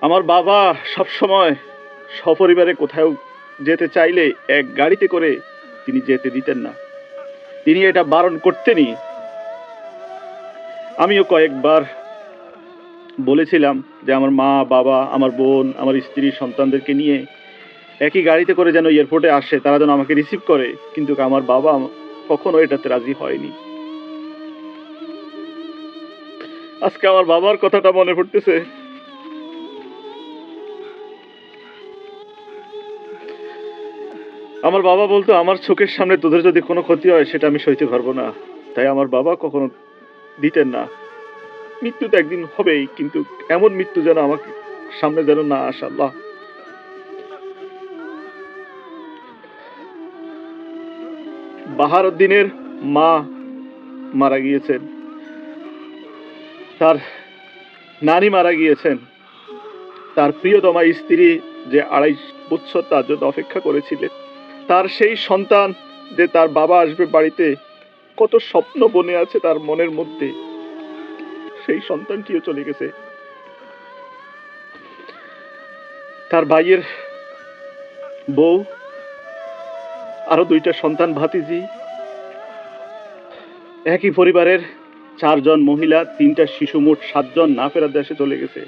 আমার বাবা সব সময় সপরিবারে কোথাও যেতে চাইলে এক গাড়িতে করে তিনি যেতে দিতেন না। তিনি এটা বারণ করতেনই। আমিও কয়েকবার বলেছিলাম যে আমার মা, বাবা, আমার বোন, আমার স্ত্রী, সন্তানদেরকে নিয়ে একই গাড়িতে করে যেন এয়ারপোর্টে আসে, তারা যেন আমাকে রিসিভ করে, কিন্তু আমার বাবা কখনো এটাতে রাজি হয়নি। আজকে আমার বাবার কথাটা মনে পড়তেছে। আমার বাবা বলতো, আমার চোখের সামনে তোদের যদি কোনো ক্ষতি হয়, সেটা আমি সইতে পারব না। তাই আমার বাবা কখনো দিতেন না। মৃত্যু তো একদিন হবেই, কিন্তু এমন মৃত্যু যেন আমাকে সামনে যেন না আসা, আল্লাহ। বাহারুদ্দিনের মা মারা গিয়েছেন। তার নানি মারা গিয়েছেন। তার প্রিয়তমা স্ত্রী যে আড়াই বছর তার জন্য অপেক্ষা করেছিলেন তার সেই সন্তান যে তার বাবা আসবে বাড়িতে, কত স্বপ্ন বনে আছে তার মনের মধ্যে। সেই সন্তানটিও চলে গেছে। তার ভাইয়ের বউ, আরও দুইটা সন্তান, ভাতিজি। একই পরিবারের চারজন মহিলা, তিনটা শিশু, মোট সাতজন না ফেরার দেশে চলে গেছে।